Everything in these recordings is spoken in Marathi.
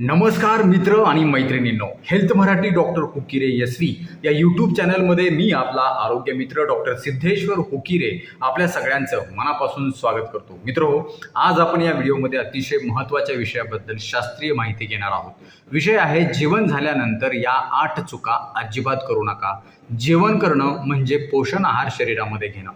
नमस्कार मित्र आणि मैत्रिणींनो हेल्थ मराठी डॉक्टर हुकिरे यस्वी या यूट्यूब चॅनलमध्ये मी आपला आरोग्य मित्र डॉक्टर सिद्धेश्वर हुकिरे आपल्या सगळ्यांचं मनापासून स्वागत करतो. मित्र हो आज आपण या व्हिडिओमध्ये अतिशय महत्त्वाच्या विषयाबद्दल शास्त्रीय माहिती घेणार आहोत. विषय आहे जेवण झाल्यानंतर या आठ चुका अजिबात करू नका. जेवण करणं म्हणजे पोषण आहार शरीरामध्ये घेणं.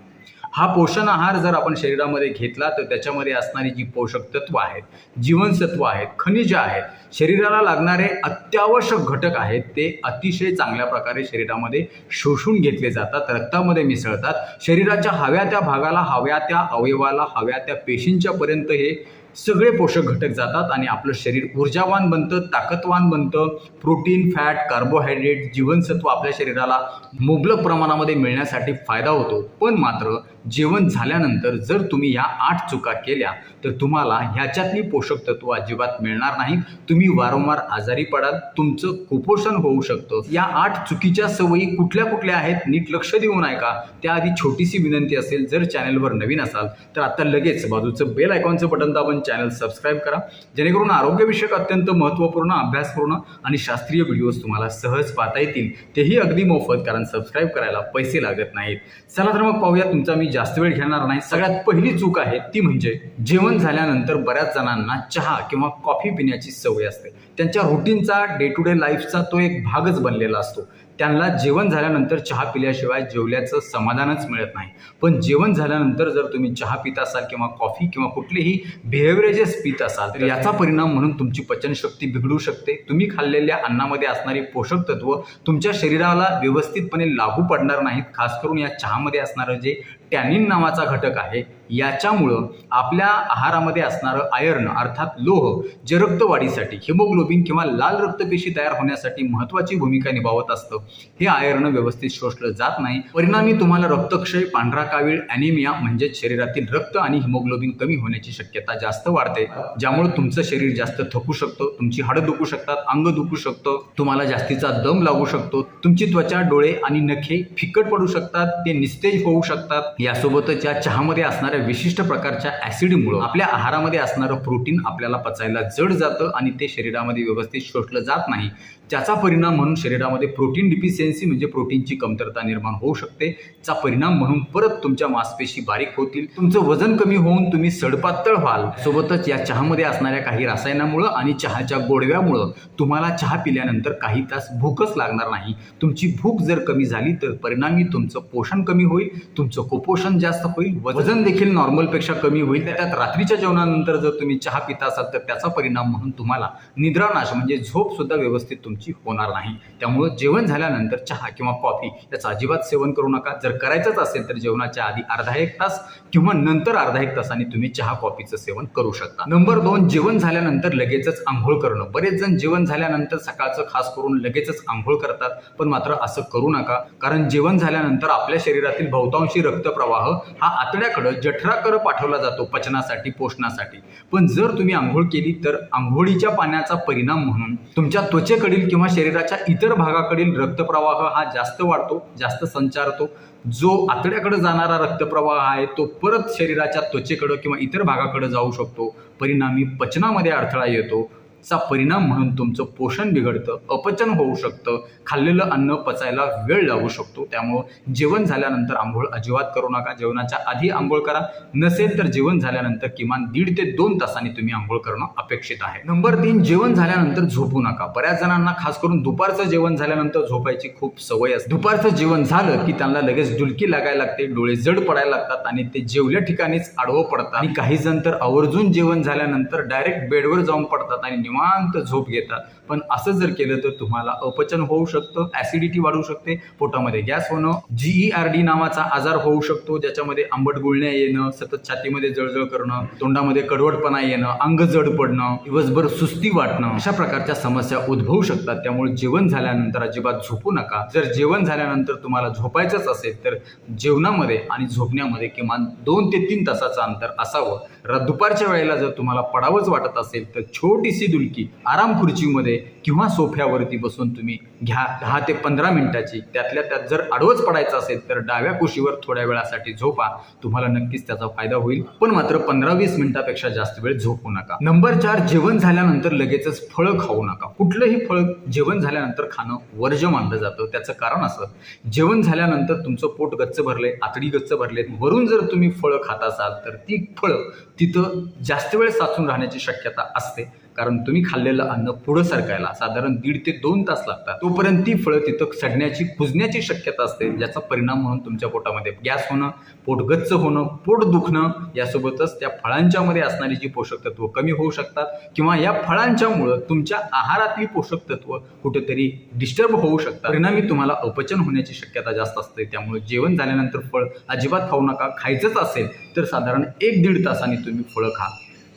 हा पोषण आहार जर आपण शरीरामध्ये घेतला तर त्याच्यामध्ये असणारी जी पोषक तत्व आहेत जीवनसत्व आहेत खनिज आहेत शरीराला लागणारे अत्यावश्यक घटक आहेत ते अतिशय चांगल्या प्रकारे शरीरामध्ये शोषून घेतले जातात रक्तामध्ये मिसळतात. शरीराच्या हव्या त्या भागाला हव्या त्या अवयवाला हव्या त्या पेशींच्यापर्यंत हे सगळे पोषक घटक जातात आणि आपलं शरीर ऊर्जावान बनतं ताकदवान बनतं. प्रोटीन फॅट कार्बोहायड्रेट जीवनसत्व आपल्या शरीराला मुबलक प्रमाणामध्ये मिळण्यासाठी फायदा होतो. पण मात्र जेवण झाल्यानंतर जर तुम्ही या आठ चुका केल्या तर तुम्हाला ह्याच्यातली पोषक तत्व अजिबात मिळणार नाही. तुम्ही वारंवार आजारी पडाल तुमचं कुपोषण होऊ शकतं. या आठ चुकीच्या सवयी कुठल्या कुठल्या आहेत नीट लक्ष देऊन ऐका त्याआधी छोटीशी विनंती असेल जर चॅनलवर नवीन असाल तर आता लगेच बाजूचं बेल आयकॉनचं बटन दाबून चॅनल सबस्क्राईब करा. जेणेकरून आरोग्यविषयक अत्यंत महत्त्वपूर्ण अभ्यासपूर्ण आणि शास्त्रीय व्हिडिओज तुम्हाला सहज पाहता येतील. तेही अगदी मोफत कारण सबस्क्राईब करायला पैसे लागत नाहीत. चला तर मग पाहूया तुमचा मी जास्त वेळ घेणार नाही. सगळ्यात पहिली चूक आहे ती म्हणजे जेवण झाल्यानंतर बऱ्याच जणांना चहा किंवा कॉफी पिण्याची सवय असते. त्यांच्या रुटीनचा डे टू डे लाईफचा तो एक भागच बनलेला असतो. त्यांना जेवण झाल्यानंतर चहा पिल्याशिवाय जेवल्याचं समाधानच मिळत नाही. पण जेवण झाल्यानंतर जर तुम्ही चहा पित असाल किंवा कॉफी किंवा कुठलेही बिहेव्हिरेजेस पित असाल तर याचा परिणाम म्हणून तुमची पचनशक्ती बिघडू शकते. तुम्ही खाल्लेल्या अन्नामध्ये असणारी पोषक तत्व तुमच्या शरीराला व्यवस्थितपणे लागू पडणार नाहीत. खास करून या चहामध्ये असणारं जे टॅनिन नावाचा घटक आहे. याच्यामुळं आपल्या आहारामध्ये असणारं आयर्न अर्थात लोह जे रक्तवाढीसाठी हिमोग्लोबिन किंवा लाल रक्तपेशी तयार होण्यासाठी महत्त्वाची भूमिका निभावत असतं. हे आयर्न व्यवस्थित शोषलं जात नाही. परिणामी तुम्हाला रक्तक्षय पांढरा कावीळ ॲनिमिया म्हणजेच शरीरातील रक्त आणि हिमोग्लोबिन कमी होण्याची शक्यता जास्त वाढते. ज्यामुळे तुमचं शरीर जास्त थकू शकतं तुमची हाडं दुखू शकतात अंग दुखू शकतं तुम्हाला जास्तीचा दम लागू शकतो तुमची त्वचा डोळे आणि नखे फिकट पडू शकतात ते निस्तेज होऊ शकतात यासोबतच या चहामध्ये असणाऱ्या विशिष्ट प्रकारच्या ॲसिडमुळं आपल्या आहारामध्ये असणारं प्रोटीन आपल्याला पचायला जड जातं आणि ते शरीरामध्ये व्यवस्थित शोषलं जात नाही. त्याचा परिणाम म्हणून शरीरामध्ये प्रोटीन डिफिशियन्सी म्हणजे प्रोटीनची कमतरता निर्माण होऊ शकते. चा परिणाम म्हणून परत तुमच्या मांसपेशी बारीक होतील. तुमचं वजन कमी होऊन तुम्ही सडपातळ व्हाल. सोबतच या चहामध्ये असणाऱ्या काही रसायनामुळं आणि चहाच्या गोडव्यामुळं तुम्हाला चहा पिल्यानंतर काही तास भूकच लागणार नाही. तुमची भूक जर कमी झाली तर परिणामी तुमचं पोषण कमी होईल. तुमचं कुपोषण जास्त होईल. वजन देखील नॉर्मलपेक्षा कमी होईल. त्यात रात्रीच्या जेवणानंतर जर तुम्ही चहा पिता असाल तर त्याचा परिणाम म्हणून तुम्हाला निद्रानाश म्हणजे झोप सुद्धा व्यवस्थित तुमची होणार नाही. त्यामुळं जेवण झाल्यानंतर चहा किंवा कॉफी याचं अजिबात सेवन करू नका. जर करायचंच असेल तर जेवणाच्या आधी अर्धा एक तास किंवा नंतर अर्धा एक तासाने तुम्ही चहा कॉफीचं सेवन करू शकता. नंबर दोन जेवण झाल्यानंतर लगेचच आंघोळ करणं. बरेच जण जेवण झाल्यानंतर सकाळचं खास करून लगेचच आंघोळ करतात पण मात्र असं करू नका. कारण जेवण झाल्यानंतर आपल्या शरीरातील बहुतांशी रक्तप्रवाह हा आतड्याकडं जठराकडं पाठवला जातो पचनासाठी पोषणासाठी. पण जर तुम्ही आंघोळ केली तर आंघोळीच्या पाण्याचा परिणाम म्हणून तुमच्या त्वचेकडील किंवा शरीराच्या इतर भागाकडील रक्तप्रवाह हा जास्त वाढतो जास्त संचारतो. जो आतड्याकडे जाणारा रक्तप्रवाह आहे तो परत शरीराच्या त्वचेकडं किंवा इतर भागाकडे जाऊ शकतो. परिणामी पचनामध्ये अडथळा येतो. चा परिणाम म्हणून तुमचं पोषण बिघडतं अपचन होऊ शकतं खाल्लेलं अन्न पचायला वेळ लागू शकतो. त्यामुळं जेवण झाल्यानंतर आंघोळ अजिबात करू नका. जेवणाच्या आधी आंघोळ करा. नसेल तर जेवण झाल्यानंतर किमान दीड ते दोन तासांनी तुम्ही आंघोळ करणं अपेक्षित आहे. नंबर तीन जेवण झाल्यानंतर झोपू नका. बऱ्याच जणांना खास करून दुपारचं जेवण झाल्यानंतर झोपायची खूप सवय असते. दुपारचं जेवण झालं की त्यांना लगेच डुलकी लागायला लागते डोळे जड पडायला लागतात आणि ते जेवल्या ठिकाणीच आडवं पडतात. आणि काही जण तर आवर्जून जेवण झाल्यानंतर डायरेक्ट बेडवर जाऊन पडतात आणि निवांत झोप घेतात. पण असं जर केलं तर तुम्हाला अपचन होऊ शकतं ऍसिडिटी वाढू शकते पोटामध्ये गॅस होणं जीई आर डी नावाचा आजार होऊ शकतो ज्याच्यामध्ये आंबट गुळण्या येणं सतत छातीमध्ये जळजळ करणं तोंडामध्ये कडवटपणा येणं अंग जड पडणं दिवसभर सुस्ती वाटणं अशा प्रकारच्या समस्या उद्भवू शकतात. त्यामुळे जेवण झाल्यानंतर अजिबात झोपू नका. जर जेवण झाल्यानंतर तुम्हाला झोपायचंच असेल तर जेवणामध्ये आणि झोपण्यामध्ये किमान दोन ते तीन तासाचं अंतर असावं. दुपारच्या वेळेला जर तुम्हाला पडावंच वाटत असेल तर छोटीशी दुलकी आराम खुर्चीमध्ये किंवा सोफ्यावरती बसून तुम्ही घ्या दहा ते पंधरा मिनिटाची. त्यातल्या त्यात जर आडवंच पडायचं असेल तर डाव्या कुशीवर थोड्या वेळासाठी झोपा. तुम्हाला नक्कीच त्याचा फायदा होईल. पण मात्र पंधरा वीस मिनिटापेक्षा जास्त वेळ झोपू नका. नंबर चार जेवण झाल्यानंतर लगेचच फळं खाऊ नका. कुठलंही फळ जेवण झाल्यानंतर खाणं वर्ज्य मानलं जातं. त्याचं कारण असं. जेवण झाल्यानंतर तुमचं पोट गच्च भरले आतडी गच्च भरले वरून जर तुम्ही फळं खात असाल तर ती फळं तिथं जास्त वेळ साचून राहण्याची शक्यता असते. कारण तुम्ही खाल्लेलं अन्न पुढं सरकायला साधारण दीड ते दोन तास लागतात. तोपर्यंत ती फळं तिथं सडण्याची कुजण्याची शक्यता असते ज्याचा परिणाम म्हणून तुमच्या पोटामध्ये गॅस होणं पोट गच्च होणं पोट दुखणं यासोबतच त्या फळांच्यामध्ये असणारी जी पोषक तत्व कमी होऊ शकतात किंवा या फळांच्यामुळं तुमच्या आहारातली पोषक तत्व कुठेतरी डिस्टर्ब होऊ शकतात. परिणामी तुम्हाला अपचन होण्याची शक्यता जास्त असते. त्यामुळे जेवण झाल्यानंतर फळ अजिबात खाऊ नका. खायचंच असेल तर साधारण एक दीड तासाने तुम्ही फळं खा.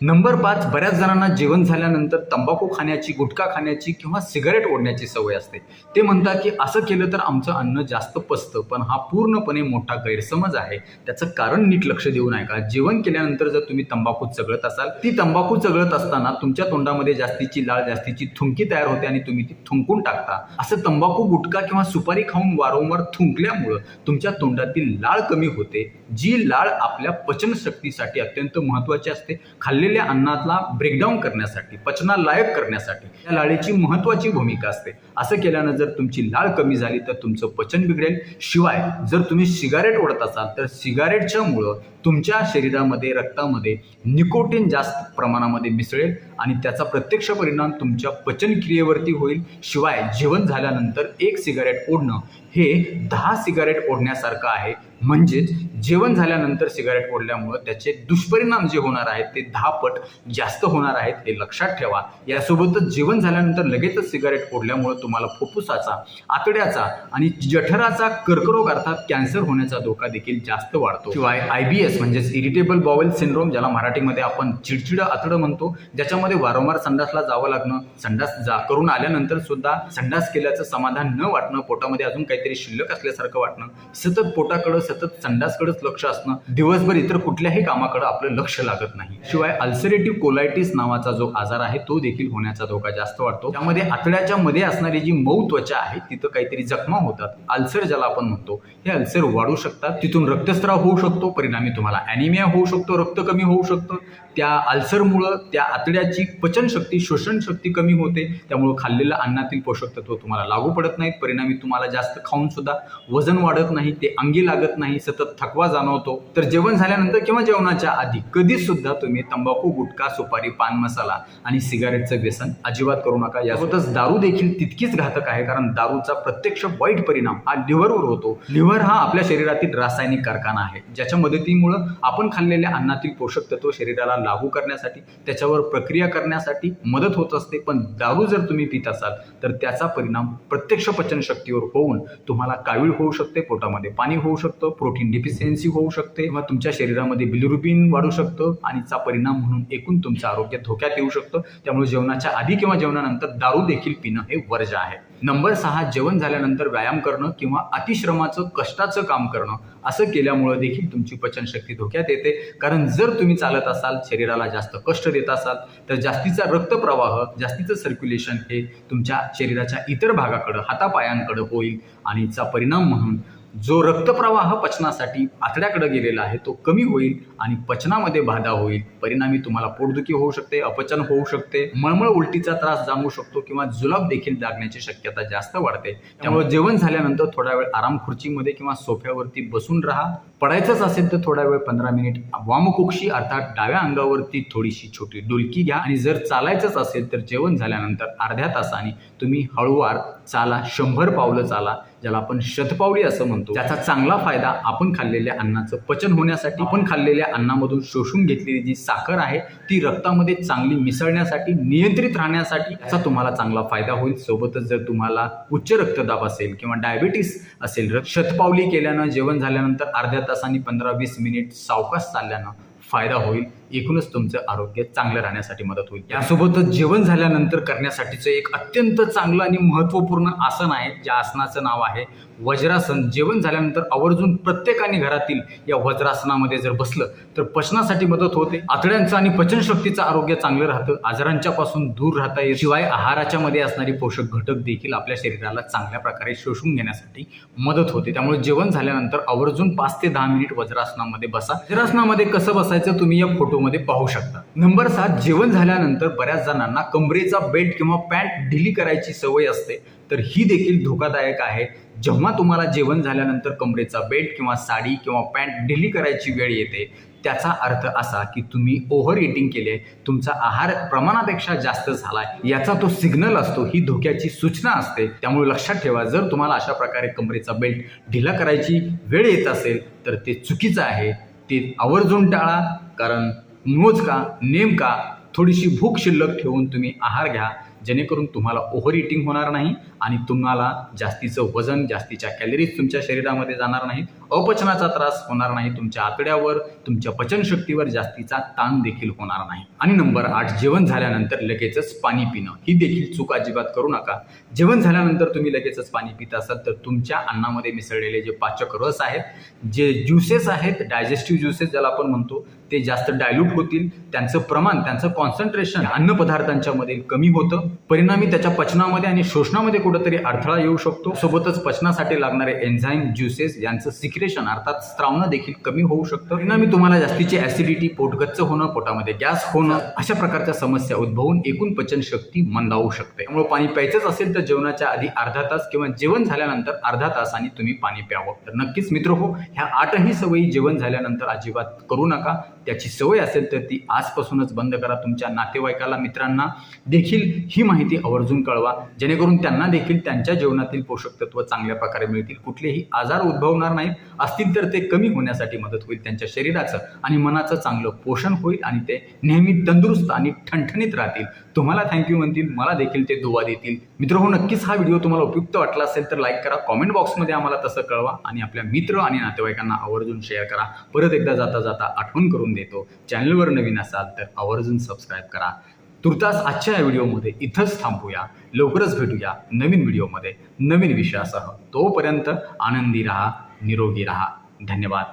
नंबर पाच बऱ्याच जणांना जेवण झाल्यानंतर तंबाखू खाण्याची गुटखा खाण्याची किंवा सिगारेट ओढण्याची सवय असते. ते म्हणतात की असं केलं तर आमचं अन्न जास्त पचतं पण हा पूर्णपणे मोठा गैरसमज आहे. त्याचं कारण नीट लक्ष देऊ नका. जेवण केल्यानंतर जर तुम्ही तंबाखू चगळत असाल ती तंबाखू चगळत असताना तुमच्या तोंडामध्ये जास्तीची लाळ जास्तीची थुंकी तयार होते आणि तुम्ही ती थुंकून टाकता. असं तंबाखू गुटखा किंवा सुपारी खाऊन वारंवार थुंकल्यामुळं तुमच्या तोंडातील लाळ कमी होते. जी लाळ आपल्या पचनशक्तीसाठी अत्यंत महत्त्वाची असते. खाल्लेली खाल्लेल्या अन्नातला ब्रेकडाऊन करण्यासाठी पचनालायक करण्यासाठी या लाळेची महत्त्वाची भूमिका असते. असं केल्यानं जर तुमची लाळ कमी झाली तर तुमचं पचन बिघडेल. शिवाय जर तुम्ही सिगारेट ओढत असाल तर सिगारेटच्यामुळं तुमच्या शरीरामध्ये रक्तामध्ये निकोटीन जास्त प्रमाणामध्ये मिसळेल आणि त्याचा प्रत्यक्ष परिणाम तुमच्या पचनक्रियेवरती होईल. शिवाय जेवण झाल्यानंतर एक सिगारेट ओढणं हे दहा सिगारेट ओढण्यासारखं आहे. म्हणजेच जेवण झाल्यानंतर सिगारेट ओढल्यामुळं त्याचे दुष्परिणाम जे होणार आहेत ते दहा पट जास्त होणार आहेत हे लक्षात ठेवा. यासोबतच जेवण झाल्यानंतर लगेचच सिगारेट ओढल्यामुळं तुम्हाला फुफ्फुसाचा आतड्याचा आणि जठराचा कर्करोग अर्थात कॅन्सर होण्याचा धोका देखील जास्त वाढतो. शिवाय आय बी एस म्हणजेच इरिटेबल बॉवेल सिंड्रोम ज्याला मराठीमध्ये आपण चिडचिडं आतडं म्हणतो ज्याच्यामध्ये वारंवार संडासला जावं लागणं संडास जा करून आल्यानंतर सुद्धा संडास केल्याचं समाधान न वाटणं पोटामध्ये अजून काही काहीतरी शिल्लक असल्यासारखं वाटणं सतत पोटाकडं सतत संडासकडेच लक्ष असणं दिवसभर इतर कुठल्याही कामाकडं आपलं लक्ष लागत नाही. शिवाय अल्सरेटिव्ह कोलायटिस नावाचा जो आजार आहे तो देखील होण्याचा धोका जास्त वाढतो त्यामध्ये आतड्याच्या मध्ये असणारी जी मऊ त्वचा आहे तिथं काहीतरी जखमा होतात. अल्सर ज्याला आपण म्हणतो हे अल्सर वाढू शकतात. तिथून रक्तस्राव होऊ शकतो. परिणामी तुम्हाला अॅनिमिया होऊ शकतो रक्त कमी होऊ शकतं. त्या अल्सरमुळं त्या आतड्याची पचनशक्ती शोषणशक्ती कमी होते. त्यामुळं खाल्लेलं अन्नातील पोषक तत्व तुम्हाला लागू पडत नाहीत. परिणामी तुम्हाला जास्त खाऊनसुद्धा वजन वाढत नाही ते अंगी लागत नाही सतत थकवा जाणवतो. तर जेवण झाल्यानंतर किंवा जेवणाच्या आधी कधीसुद्धा तुम्ही तंबाखू गुटखा सुपारी पान मसाला आणि सिगारेटचं व्यसन अजिबात करू नका. यासोबतच दारू देखील तितकीच घातक आहे कारण दारूचा प्रत्यक्ष वाईट परिणाम हा लिव्हरवर होतो. लिव्हर हा आपल्या शरीरातील रासायनिक कारखाना आहे ज्याच्या मदतीमुळं आपण खाल्लेल्या अन्नातील पोषक तत्व शरीराला लागू करण्यासाठी त्याच्यावर प्रक्रिया करण्यासाठी मदत होत असते. पण दारू जर तुम्ही पित असाल तर त्याचा परिणाम प्रत्यक्ष पचनशक्तीवर होऊन तुम्हाला कावीळ होऊ शकते पोटामध्ये पाणी होऊ शकतं प्रोटीन डिफिशियन्सी होऊ शकते किंवा तुमच्या शरीरामध्ये बिलिरुबिन वाढू शकतं आणि चा परिणाम म्हणून एकूण तुमचं आरोग्य धोक्यात येऊ शकतं. त्यामुळे जेवणाच्या आधी किंवा जेवणानंतर दारू देखील पिणं हे वर्ज आहे. नंबर सहा जेवण झाल्यानंतर व्यायाम करणं किंवा अतिश्रमाचं कष्टाचं काम करणं असं केल्यामुळं देखील तुमची पचनशक्ती धोक्यात येते. कारण जर तुम्ही चालत असाल शरीराला जास्त कष्ट देत असाल तर जास्तीचा रक्तप्रवाह जास्तीचं सर्क्युलेशन हे तुमच्या शरीराच्या इतर भागाकडं हातापायांकडं होईल आणि चा परिणाम म्हणून जो रक्तप्रवाह पचनासाठी आतड्याकडे गेलेला आहे तो कमी होईल आणि पचनामध्ये बाधा होईल. परिणामी तुम्हाला पोटदुखी होऊ शकते अपचन होऊ शकते मळमळ उलटीचा त्रास जाणवू शकतो किंवा जुलाब देखील लागण्याची शक्यता जास्त वाढते. त्यामुळे जेवण झाल्यानंतर थोडा वेळ आराम खुर्चीमध्ये किंवा सोफ्यावरती बसून राहा. पडायचंच असेल तर थोडा वेळ पंधरा मिनिट वामकुक्षी अर्थात डाव्या अंगावरती थोडीशी छोटी डुलकी घ्या. आणि जर चालायचंच असेल तर जेवण झाल्यानंतर अर्ध्या तासाने तुम्ही हळूवार चाला शंभर पावलं चाला ज्याला आपण शतपावली असं म्हणतो. त्याचा चांगला फायदा आपण खाल्लेल्या अन्नाचं पचन होण्यासाठी आपण खाल्लेल्या अन्नामधून शोषून घेतलेली जी साखर आहे ती रक्तामध्ये चांगली मिसळण्यासाठी नियंत्रित राहण्यासाठी याचा तुम्हाला चांगला फायदा होईल. सोबतच जर तुम्हाला उच्च रक्तदाब असेल किंवा डायबिटीस असेल र- शतपावली केल्यानं जेवण झाल्यानंतर अर्ध्या तासांनी पंधरा वीस मिनिट सावकाश चालल्यानं फायदा होईल. एकूणच तुमचं आरोग्य चांगलं राहण्यासाठी मदत होईल. यासोबतच जेवण झाल्यानंतर करण्यासाठीचं एक अत्यंत चांगलं आणि महत्त्वपूर्ण आसन आहे ज्या आसनाचं नाव आहे वज्रासन. जेवण झाल्यानंतर आवर्जून प्रत्येकाने घरातील या वज्रासनामध्ये जर बसलं तर पचनासाठी मदत होते. आतड्यांचं आणि पचनशक्तीचं आरोग्य चांगलं राहतं. आजारांच्या पासून दूर राहता येईल शिवाय आहाराच्या मध्ये असणारी पोषक घटक देखील आपल्या शरीराला चांगल्या प्रकारे शोषून घेण्यासाठी मदत होते. त्यामुळे जेवण झाल्यानंतर आवर्जून पाच ते दहा मिनिट वज्रासनामध्ये बसा. वज्रासनामध्ये कसं बसायचं? तुम्ही या फोटो फोटोमध्ये पाहू शकता. नंबर सात जेवण झाल्यानंतर बऱ्याच जणांना कमरेचा बेल्ट किंवा पॅन्ट ढिली करायची सवय असते. तर ही देखील धोकादायक आहे. जेव्हा तुम्हाला जेवण झाल्यानंतर कमरेचा बेल्ट किंवा साडी किंवा पॅन्ट ढिली करायची वेळ येते त्याचा अर्थ असा की तुम्ही ओव्हर इटिंग केले तुमचा आहार प्रमाणापेक्षा जास्त झालाय याचा तो सिग्नल असतो ही धोक्याची सूचना असते. त्यामुळे लक्षात ठेवा जर तुम्हाला अशा प्रकारे कमरेचा बेल्ट ढिला करायची वेळ येत असेल तर ते चुकीचं आहे. ते आवर्जून टाळा कारण मोजका नेमका थोडीशी भूक शिल्लक ठेवून तुम्ही आहार घ्या. जेणेकरून तुम्हाला ओव्हर इटिंग होणार नाही आणि तुम्हाला जास्तीचं वजन जास्तीच्या कॅलरीज तुमच्या शरीरामध्ये जाणार नाही अपचनाचा त्रास होणार नाही तुमच्या आतड्यावर तुमच्या पचनशक्तीवर जास्तीचा ताण देखील होणार नाही. आणि नंबर आठ जेवण झाल्यानंतर लगेचच पाणी पिणं. ही देखील चूक अजिबात करू नका. जेवण झाल्यानंतर तुम्ही लगेचच पाणी पित असाल तर तुमच्या अन्नामध्ये मिसळलेले जे पाचक रस आहेत जे ज्युसेस आहेत डायजेस्टिव्ह ज्युसेस ज्याला आपण म्हणतो ते जास्त डायल्यूट होतील त्यांचं प्रमाण त्यांचं कॉन्सन्ट्रेशन अन्नमध्ये कमी होतं. परिणामी त्याच्या पचनामध्ये आणि शोषणामध्ये कुठंतरी अडथळा येऊ शकतो. सोबतच पचनासाठी लागणारे एन्झाईम ज्युसेस यांचं सिक्रेशन अर्थात स्त्रावणं देखील कमी होऊ शकतं. परिणामी तुम्हाला जास्तीची ऍसिडिटी पोटगच्च होणं पोटामध्ये गॅस होणं अशा प्रकारच्या समस्या उद्भवून एकूण पचनशक्ती मंदावू शकते. त्यामुळे पाणी प्यायचंच असेल तर जेवणाच्या आधी अर्धा तास किंवा जेवण झाल्यानंतर अर्धा तासाने तुम्ही पाणी प्यावं. तर नक्कीच मित्र हो ह्या आठही सवयी जेवण झाल्यानंतर अजिबात करू नका. त्याची सवय असेल तर ती आजपासूनच बंद करा. तुमच्या नातेवाईकाला मित्रांना देखील ही माहिती आवर्जून कळवा. जेणेकरून त्यांना देखील त्यांच्या जीवनातील पोषक तत्व चांगल्या प्रकारे मिळतील. कुठलेही आजार उद्भवणार नाहीत. असतील तर ते कमी होण्यासाठी मदत होईल त्यांच्या शरीराचं आणि मनाचं चांगलं पोषण होईल आणि ते नेहमी तंदुरुस्त आणि ठणठणीत राहतील. तुम्हाला थँक्यू म्हणतील. मला देखील ते दुवा देतील. मित्र हो नक्कीच हा व्हिडिओ तुम्हाला उपयुक्त वाटला असेल तर लाईक करा. कॉमेंट बॉक्समध्ये आम्हाला तसं कळवा आणि आपल्या मित्र आणि नातेवाईकांना आवर्जून शेअर करा. परत एकदा जाता जाता आठवण करून करून देतो. चॅनलवर नवीन असाल तर आवर्जून सबस्क्राईब करा. तुर्तास आजच्या या व्हिडिओमध्ये इथंच थांबूया. लवकरच भेटूया नवीन व्हिडिओमध्ये. नवीन विषयासह तोपर्यंत आनंदी राहा निरोगी राहा. धन्यवाद.